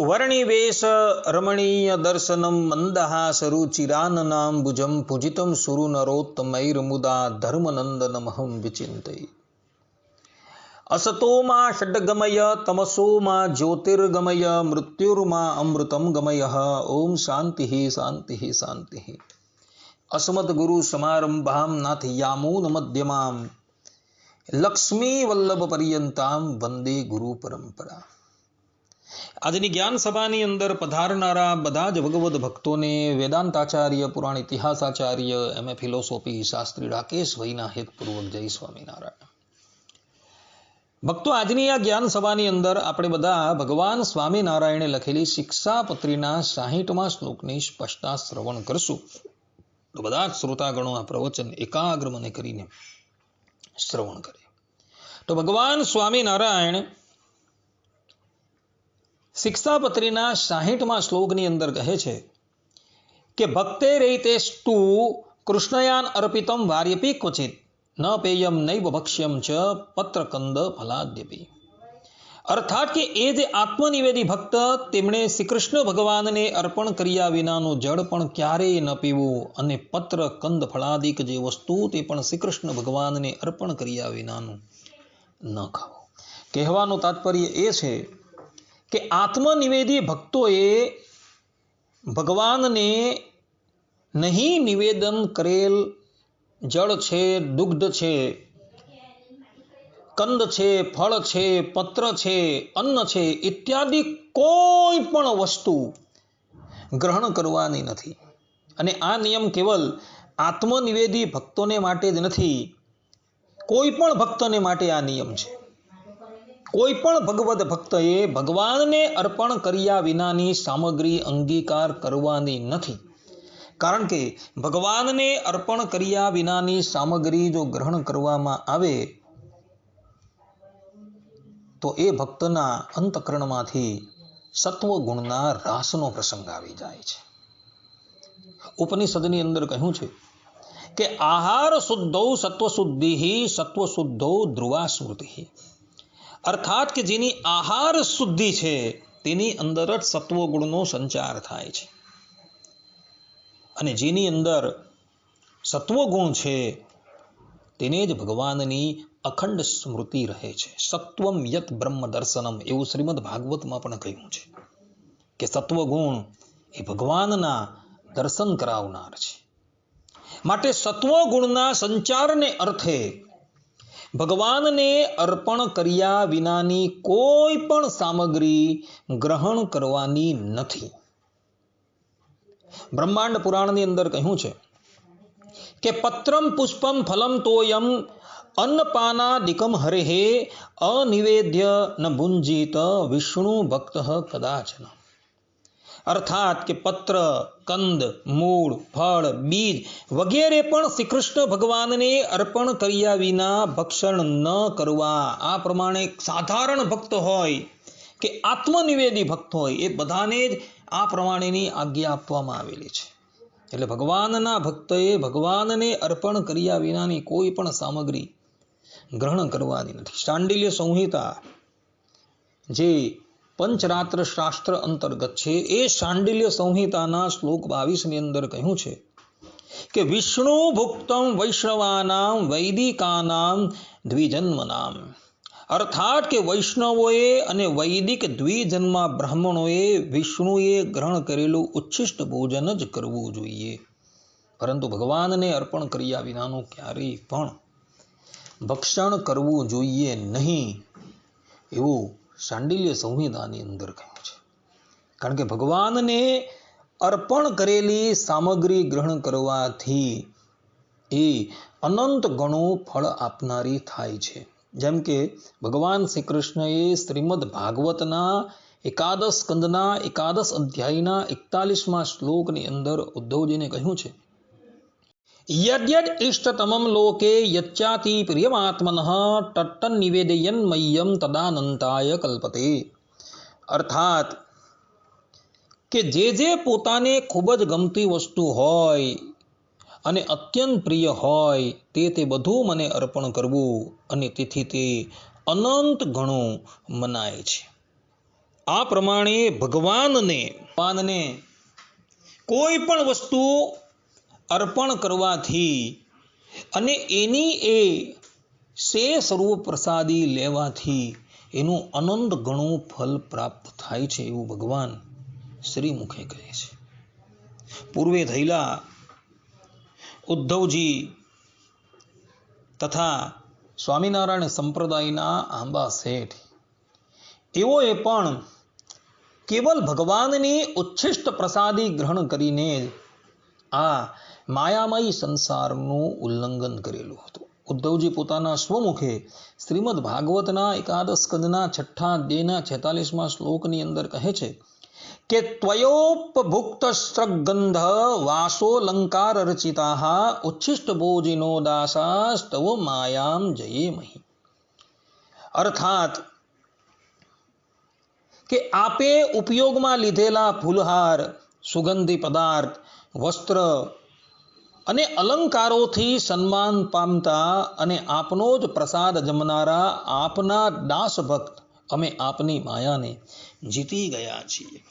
વર્ણિવેશ રમણીય દર્શનમ મંદહાસરુચિરાનનામ ભુજમ પૂજિતમ સુરુનરોત્તમૈર્મુદા ધર્મનંદનમહં વિચિંતય અસતોમાં ષડ્ગમય તમસોમાં જ્યોતિર્ગમય મૃત્યુર્મા અમૃતમ ગમય ઓમ શાંતિ શાંતિ શાંતિ અસ્મદ્ગુરુ સમારંભામ નાથ યામૂન મધ્યમામ લક્ષ્મી વલ્લભ પર્યંતામ વંદે ગુરુ પરંપરા આજની જ્ઞાન સભાની અંદર પધારનારા બધા જ ભગવદ ભક્તોને વેદાંતાચાર્ય, પુરાણ ઇતિહાસાચાર્ય, એમ એ ફિલોસોફી શાસ્ત્રી રાકેશ ભાઈના હેતપૂર્વક જય સ્વામિનારાયણ. ભક્તો, આજની આ જ્ઞાન સભાની અંદર આપણે બધા ભગવાન સ્વામિનારાયણે લખેલી શિક્ષાપત્રીના સાહીઠમાં શ્લોકની સ્પષ્ટતા શ્રવણ કરશું. તો બધા જ શ્રોતાગણો આ પ્રવચન એકાગ્ર મને કરીને શ્રવણ કરે તો ભગવાન સ્વામિનારાયણ શિક્ષાપત્રીના સાહીઠમાં શ્લોકની અંદર કહે છે કે, ભક્તે રહીતે સ્તુ કૃષ્ણયાન અર્પિતમ વાર્યપી ક્વચિત, ન પેયમ નૈવ ભક્ષ્યમ ચ પત્રકંદ ફલાદ્યપી. અર્થાત કે, એ જે આત્મનિવેદી ભક્ત તેમણે શ્રી કૃષ્ણ ભગવાનને અર્પણ કર્યા વિનાનું જળ પણ ક્યારેય ન પીવું અને પત્ર કંદ ફળાદિક જે વસ્તુ તે પણ શ્રી કૃષ્ણ ભગવાનને અર્પણ કર્યા વિનાનું ન ખાવું. કહેવાનું તાત્પર્ય એ છે કે આત્મનિવેદી ભક્તોએ ભગવાનને નહીં નિવેદન કરેલ જળ છે, દુગ્ધ છે, કંદ છે, ફળ છે, પત્ર છે, અન્ન છે ઇત્યાદિ કોઈ પણ વસ્તુ ગ્રહણ કરવાની નથી. અને આ નિયમ કેવલ આત્મનિવેદી ભક્તોને માટે જ નથી, કોઈ પણ ભક્તને માટે આ નિયમ છે. કોઈ પણ ભગવદ્ ભક્તએ ભગવાનને અર્પણ કર્યા વિનાની સામગ્રી અંગીકાર કરવાની નથી. કારણ કે ભગવાનને અર્પણ કર્યા વિનાની સામગ્રી જો ગ્રહણ કરવામાં આવે, તો એ ભક્તના અંતકરણમાંથી સત્વગુણના રાસનો પ્રસંગ આવી જાય છે. ઉપનિષદની અંદર કહ્યું છે કે આહાર શુદ્ધો સત્વશુદ્ધિ સત્વશુદ્ધો ધ્રુવા સ્મૃતિ અર્થાત કે જેની આહાર શુદ્ધિ છે, તેની અંદર જ સત્વગુણનો સંચાર થાય છે. અને જેની અંદર સત્વગુણ છે, તેને જ ભગવાનની અખંડ સ્મૃતિ રહે છે. સત્વમ યત બ્રહ્મ દર્શનમ એવું શ્રીમદ ભાગવતમાં પણ કહ્યું છે કે સત્વગુણ એ ભગવાનના દર્શન કરાવનાર છે. માટે સત્વગુણના સંચારને અર્થે ભગવાનને અર્પણ કર્યા વિનાની કોઈ પણ સામગ્રી ગ્રહણ કરવાની નથી. બ્રહ્માંડ પુરાણની અંદર કહ્યું છે કે પત્રમ પુષ્પમ ફલમ તોયમ અન્નપાનાદિકમ હરેહે અનિવેદ્ય ન ભુંજીત વિષ્ણુ ભક્ત કદાચન. અર્થાત કે પત્ર, કંદ, મૂળ, ફળ, બીજ વગેરે પણ શ્રી કૃષ્ણ ભગવાનને અર્પણ કર્યા વિના ભક્ષણ ન કરવા. આ પ્રમાણે સાધારણ ભક્ત હોય કે આત્મનિવેદી ભક્ત હોય એ બધાને જ આ પ્રમાણેની આજ્ઞા આપવામાં આવેલી છે. એટલે ભગવાનના ભક્તએ ભગવાનને અર્પણ કર્યા વિનાની કોઈ પણ સામગ્રી ગ્રહણ કરવાની નથી. શાંડિલ્ય સંહિતા જે પંચરાત્ર શાસ્ત્ર અંતર્ગત છે. એ શાંડિલ્ય સંહિતાના શ્લોક બાવીસની અંદર કહ્યું છે કે વિષ્ણુ ભુક્તમ વૈષ્ણવાનામ વૈદિકાનામ દ્વિજન્મનામ. અર્થાત કે, વૈષ્ણવોએ અને વૈદિક દ્વિજન્મા બ્રાહ્મણોએ વિષ્ણુએ ગ્રહણ કરેલું ઉચ્છિષ્ટ ભોજન જ કરવું જોઈએ. પરંતુ ભગવાનને અર્પણ કર્યા વિનાનું ક્યારેય પણ ભક્ષણ કરવું જોઈએ નહીં. એવું શાંડિલ્ય સંહિતાની અંદર કહ્યું છે. કારણ કે ભગવાનને અર્પણ કરેલી સામગ્રી ગ્રહણ કરવાથી એ અનંત ગણું ફળ આપનારી થાય છે. જેમ કે ભગવાન શ્રી કૃષ્ણએ શ્રીમદ ભાગવતના એકાદશ સ્કંદના એકાદશ અધ્યાયના એકતાલીસમાં શ્લોકની અંદર ઉદ્ધવજીને કહ્યું છે યદ્યદ ઇષ્ટતમમ લોકે યચ્ચાતિ પ્રિયમાત્મન તટ્ટન નિવેદયન મય્યમ તદાનંતાય કલ્પતે અર્થાત કે જે જે પોતાને ખૂબ જ ગમતી વસ્તુ હોય અને અત્યંત પ્રિય હોય તે તે બધું મને અર્પણ કરવું અને તેથી તે અનંત ગણું મનાય છે આ પ્રમાણે ભગવાનને ભગવાનને કોઈ પણ વસ્તુ અર્પણ કરવાથી અને એની એ શેષ રૂપ પ્રસાદી લેવાથી એનું અનંત ગણું ફલ પ્રાપ્ત થાય છે એવું ભગવાન શ્રીમુખે કહે છે. પૂર્વે થયેલા ઉદ્ધવજી તથા સ્વામિનારાયણ સંપ્રદાયના આંબા શેઠ એઓએ પણ કેવલ ભગવાનની ઉચ્છિષ્ટ પ્રસાદી ગ્રહણ કરીને આ માયામય સંસારનું ઉલ્લંઘન કરેલું હતું. ઉદ્ધવજી પોતાના સ્વમુખે શ્રીમદ ભાગવતના એકાદશ સ્કંદના છઠ્ઠા અધ્યાયના છેતાલીસમાં શ્લોકની અંદર કહે છે કે ત્વયોપભુક્ત સ્ત્રગંધ વાસોલંકાર રચિતા ઉચ્છિષ્ટ ભોજિનો દાસાસ્તવ માયામ જયે મહી. અર્થાત કે આપે ઉપયોગમાં લીધેલા ફૂલહાર, સુગંધી પદાર્થ, વસ્ત્ર અને અલંકારોથી સન્માન પામતા અને આપનો જ પ્રસાદ જમનારા આપના દાસ ભક્ત અમે આપની માયાને જીતી ગયા છીએ.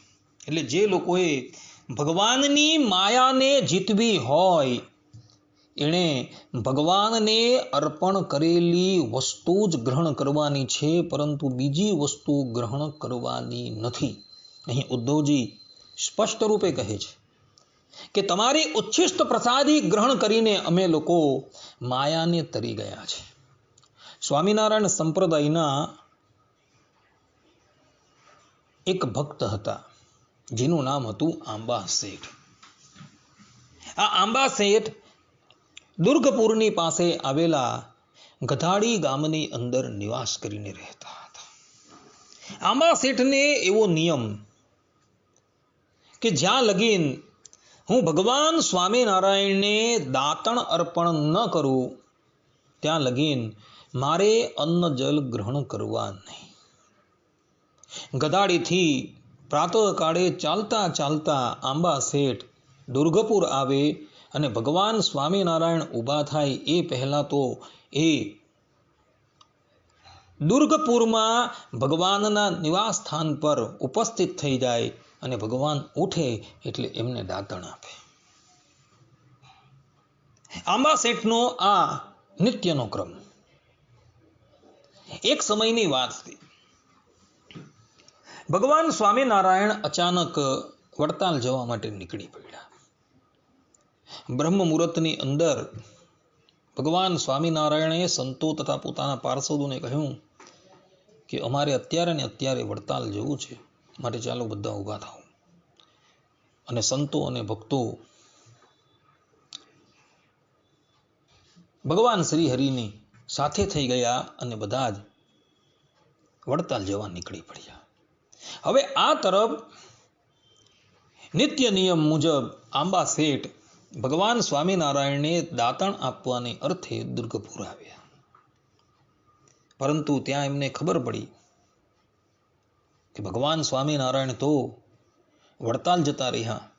એટલે જે લોકોએ ભગવાનની માયાને જીતવી હોય, એણે ભગવાનને અર્પણ કરેલી વસ્તુ જ ગ્રહણ કરવાની છે, પરંતુ બીજી વસ્તુ ગ્રહણ કરવાની નથી. અહીં ઉદ્ધવજી સ્પષ્ટ રૂપે કહે છે કે તમારી ઉચ્છિષ્ટ પ્રસાદી ગ્રહણ કરીને અમે લોકો માયાને તરી ગયા છે. સ્વામિનારાયણ સંપ્રદાયના એક ભક્ત હતા, જેનું નામ હતું આંબા શેઠ. આ આંબા શેઠ દુર્ગપુરની પાસે આવેલા ગધાડી ગામની અંદર નિવાસ કરીને રહેતા હતા. આંબા શેઠને એવો નિયમ કે જ્યાં લગીન હું ભગવાન સ્વામિનારાયણને દાતણ અર્પણ ન કરું, ત્યાં લગીન મારે અન્ન જલ ગ્રહણ કરવા નહીં. ગદાડીથી પ્રાતઃકાળે ચાલતા ચાલતા આંબા શેઠ દુર્ગપુર આવે અને ભગવાન સ્વામિનારાયણ ઊભા થાય એ પહેલાં તો એ દુર્ગપુરમાં ભગવાનના નિવાસ સ્થાન પર ઉપસ્થિત થઈ જાય અને ભગવાન ઉઠે એટલે એમને દાતણ આપે. આંબા શેઠનો આ નિત્યનો ક્રમ. એક સમયની વાત હતી ભગવાન સ્વામિનારાયણ અચાનક વડતાલ જવા માટે નીકળી પડ્યા. બ્રહ્મ મુહૂર્તની અંદર ભગવાન સ્વામિનારાયણે સંતો તથા પોતાના પાર્ષદોને કહ્યું કે અમારે અત્યારે ને અત્યારે વડતાલ જવું છે. માટે ચાલો બધા ઊભા થાઓ અને સંતો અને ભક્તો, ભગવાન શ્રી હરિની સાથે થઈ ગયા અને બધા જ વડતાલ જવા નીકળી પડ્યા. હવે આ તરફ નિત્ય નિયમ મુજબ આંબા શેઠ ભગવાન સ્વામિનારાયણને દાતણ આપવાને અર્થે દુર્ગપુર આવ્યા. પરંતુ ત્યાં એમને ખબર પડી કે ભગવાન સ્વામિનારાયણ તો વડતાલ જતા રહ્યા.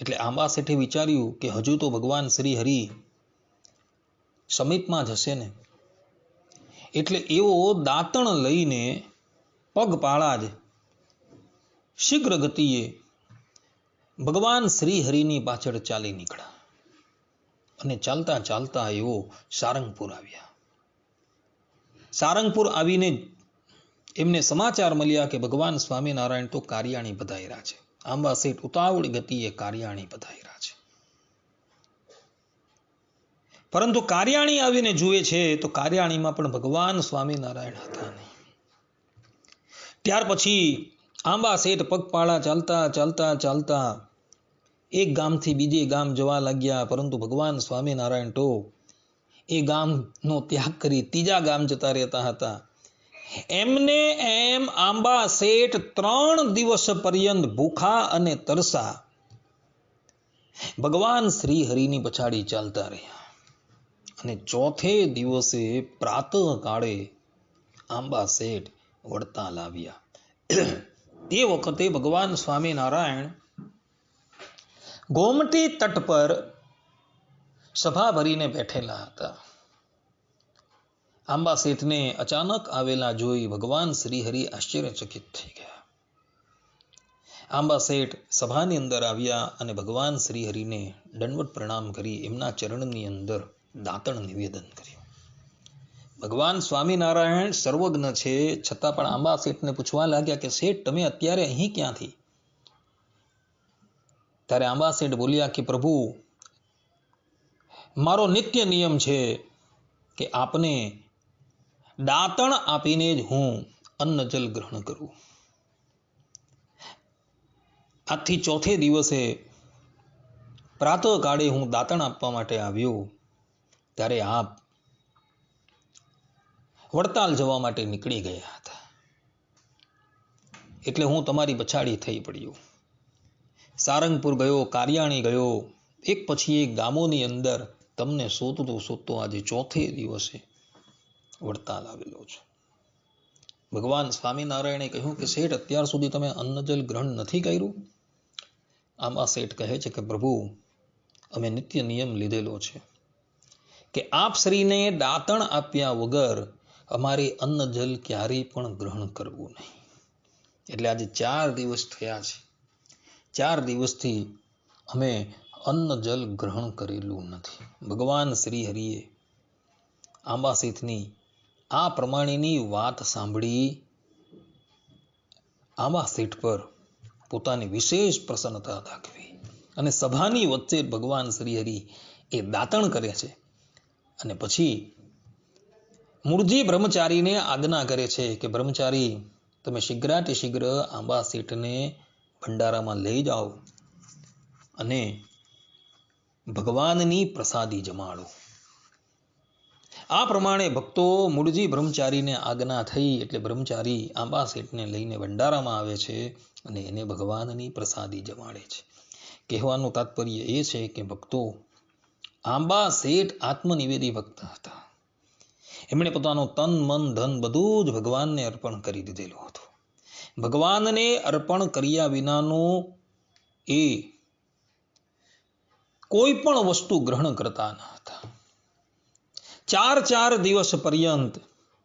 એટલે આંબા શેઠે વિચાર્યું કે હજુ તો ભગવાન શ્રી હરિ સમીપમાં જ હશે ને? એટલે એવો દાંતણ લઈને પગપાળા જ શીઘ્ર ગતિએ ભગવાન શ્રી હરિની પાછળ ચાલી નીકળ્યા. અને ચાલતા ચાલતા એવો સારંગપુર આવ્યા. સારંગપુર આવીને એમને સમાચાર મળ્યા કે ભગવાન સ્વામિનારાયણ તો કાર્યાણી પધાર્યા છે. આંબા શેઠ ઉતાવળ ગતિએ કાર્યાણી પધાર્યા છે. પરંતુ કાર્યાણી આવીને જુએ છે તો કાર્યાણીમાં પણ ભગવાન સ્વામિનારાયણ હતા નહીં. ત્યાર પછી આંબા શેઠ પગપાળા ચાલતા ચાલતા ચાલતા એક ગામથી બીજે ગામ જવા લાગ્યા, પરંતુ ભગવાન સ્વામિનારાયણ તો એ ગામનો ત્યાગ કરી ત્રીજા ગામ જતા રહેતા હતા. એમને એમ આંબા શેઠ ત્રણ દિવસ પર્યંત ભૂખા અને તરસા. ભગવાન શ્રી હરિની પછાડી ચાલતા રહ્યા. અને ચોથે દિવસે પ્રાતઃ કાળે આંબા શેઠ વડતાલ લાવ્યા. તે વખતે ભગવાન સ્વામિનારાયણ ગોમતી તટ પર સભા ભરીને બેઠેલા હતા. આંબા શેઠને અચાનક આવેલા જોઈ ભગવાન શ્રીહરિ આશ્ચર્યચકિત થઈ ગયા. આંબા શેઠ સભાની અંદર આવ્યા અને ભગવાન શ્રીહરિને દંડવત પ્રણામ કરી એમના ચરણની અંદર દાંતણ નિવેદન કર્યું. ભગવાન સ્વામિનારાયણ સર્વજ્ઞ છે, છતાં પણ આંબા શેઠને પૂછવા લાગ્યા કે શેઠ, તમે અત્યારે અહીં ક્યાંથી? ત્યારે આંબા શેઠ બોલ્યા કે, પ્રભુ, મારો નિત્ય નિયમ છે કે આપને દાંતણ આપીને જ હું અન્ન જલ ગ્રહણ કરું. આજથી ચોથે દિવસે પ્રાતઃકાળે હું દાંતણ આપવા માટે આવ્યો, ત્યારે આપ વડતાલ જવા માટે નીકળી ગયા હતા. એટલે હું તમારી પછાડી થઈ પડ્યો. સારંગપુર ગયો, કારિયાણી ગયો, એક પછી એક ગામોની અંદર તમને શોધતો શોધતો આજે ચોથે દિવસે વડતાલ આવેલો છે. ભગવાન સ્વામિનારાયણે કહ્યું કે શેઠ, અત્યાર સુધી તમે અન્નજલ ગ્રહણ નથી કર્યું? આમાં શેઠ કહે છે કે, પ્રભુ, અમે નિત્ય નિયમ લીધેલો છે કે આપ શ્રીને દાંતણ આપ્યા વગર અમારે અન્ન જલ ક્યારેય પણ ગ્રહણ કરવું નહીં. એટલે આજે ચાર દિવસ થયા છે. ચાર દિવસથી અમે અન્ન જલ ગ્રહણ કરેલું નથી. ભગવાન શ્રી હરિએ આંબા શેઠની આ પ્રમાણેની વાત સાંભળી આવા સીટ પર પોતાની વિશેષ પ્રસન્નતા દાખવી અને સભાની વચ્ચે ભગવાન શ્રીહરિ એ દાતણ કરે છે અને પછી મૂળજી બ્રહ્મચારીને આજ્ઞા કરે છે કે, બ્રહ્મચારી, તમે શીઘ્રાતિ શીઘ્ર આંબા સીટને ભંડારામાં લઈ જાઓ અને ભગવાનની પ્રસાદી જમાડો. આ પ્રમાણે ભક્તો મૂળજી બ્રહ્મચારીને આજ્ઞા થઈ એટલે બ્રહ્મચારી આંબા શેઠને લઈને ભંડારામાં આવે છે અને એને ભગવાનની પ્રસાદી જમાડે છે. કહેવાનું તાત્પર્ય એ છે કે ભક્તો આંબા શેઠ આત્મનિવેદી ભક્ત હતા. એમણે પોતાનું તન, મન, ધન બધું જ ભગવાનને અર્પણ કરી દીધેલું હતું. ભગવાનને અર્પણ કર્યા વિનાનું એ કોઈ પણ વસ્તુ ગ્રહણ કરતા ન હતા. ચાર ચાર દિવસ પર્યંત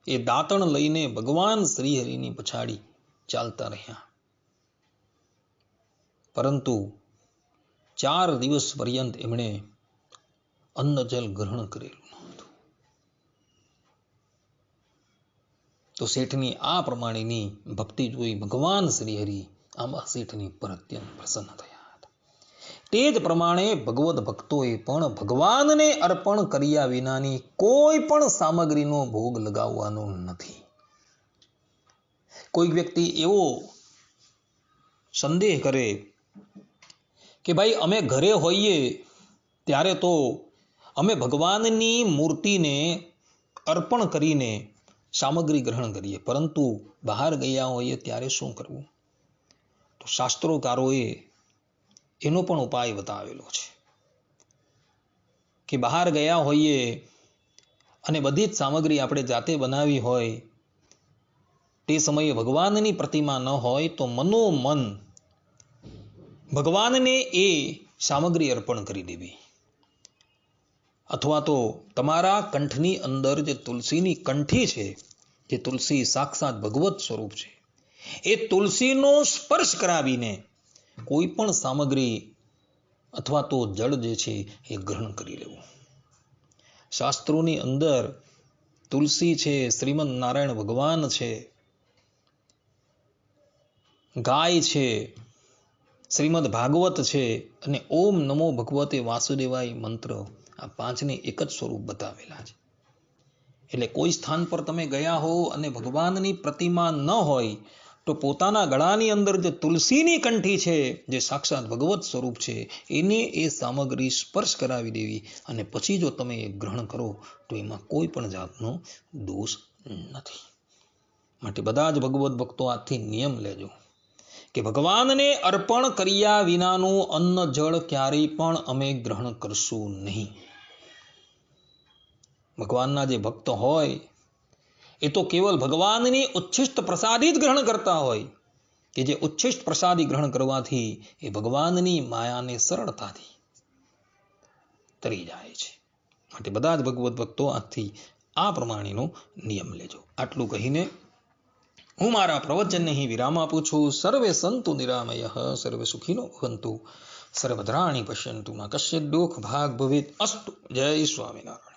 એ દાંતણ લઈને ભગવાન શ્રીહરિની પછાડી ચાલતા રહ્યા. પરંતુ ચાર દિવસ પર્યંત એમણે અન્ન જલ ગ્રહણ કરેલું નહોતું તો શેઠની આ પ્રમાણેની ભક્તિ જોઈ ભગવાન શ્રીહરિ આમાં શેઠની પર અત્યંત પ્રસન્ન થયા. તે જ પ્રમાણે ભગવદ્ ભક્તોએ પણ ભગવાનને અર્પણ કર્યા વિનાની કોઈ પણ સામગ્રીનો ભોગ લગાવવાનો નથી. કોઈક વ્યક્તિ એવો સંદેહ કરે કે ભાઈ, અમે ઘરે હોઈએ ત્યારે તો અમે ભગવાનની મૂર્તિને અર્પણ કરીને સામગ્રી ગ્રહણ કરીએ. પરંતુ બહાર ગયા હોઈએ ત્યારે શું કરવું? તો શાસ્ત્રોકારોએ એનો પણ ઉપાય બતાવેલો છે. કે બહાર ગયા હોઈએ અને બધી જ સામગ્રી આપણે જાતે બનાવી હોય, તે સમયે ભગવાનની પ્રતિમા ન હોય તો મનોમન ભગવાનને એ સામગ્રી અર્પણ કરી દેવી. અથવા તો તમારા કંઠની અંદર જે તુલસીની કંઠી છે, જે તુલસી સાક્ષાત ભગવત સ્વરૂપ છે, એ તુલસીનો સ્પર્શ કરાવીને કોઈ પણ સામગ્રી અથવા તો જળ જે છે એ ગ્રહણ કરી લેવું. શાસ્ત્રોની અંદર તુલસી છે, શ્રીમદ નારાયણ ભગવાન છે, ગાય છે, શ્રીમદ ભાગવત છે અને ઓમ નમો ભગવતે વાસુદેવાય મંત્ર આ પાંચને એક જ સ્વરૂપ બતાવેલા છે. એટલે કોઈ સ્થાન પર તમે ગયા હો અને ભગવાનની પ્રતિમા ન હોય તો પોતાના ગળાની અંદર જે તુલસીની કંઠી છે, જે સાક્ષાત ભગવત સ્વરૂપ છે, એને એ સામગ્રી સ્પર્શ કરાવી દેવી અને પછી જો તમે ગ્રહણ કરો, તો એમાં કોઈ પણ જાતનો દોષ નથી. માટે બધા જ ભગવત ભક્તો આજથી નિયમ લેજો કે ભગવાનને અર્પણ કર્યા વિનાનું અન્ન જળ ક્યારેય પણ અમે ગ્રહણ કરશું નહીં. ભગવાનના જે ભક્ત હોય એ તો કેવલ ભગવાનની ઉચ્છિષ્ટ પ્રસાદી જ ગ્રહણ કરતા હોય કે જે ઉચ્છિષ્ટ પ્રસાદી ગ્રહણ કરવાથી એ ભગવાનની માયાને સરળતાથી તરી જાય છે. માટે બધા જ ભગવત ભક્તો આજથી આ પ્રમાણેનો નિયમ લેજો. આટલું કહીને હું મારા પ્રવચનને અહીં વિરામ આપું છું. સર્વે સંતુ નિરામય, સર્વે સુખીનો ભવંતુ. સર્વદ્રાણી પશ્યંતુ માં કશ્ય દુઃખ ભાગ ભવિત. અસ્તુ. જય સ્વામિનારાયણ.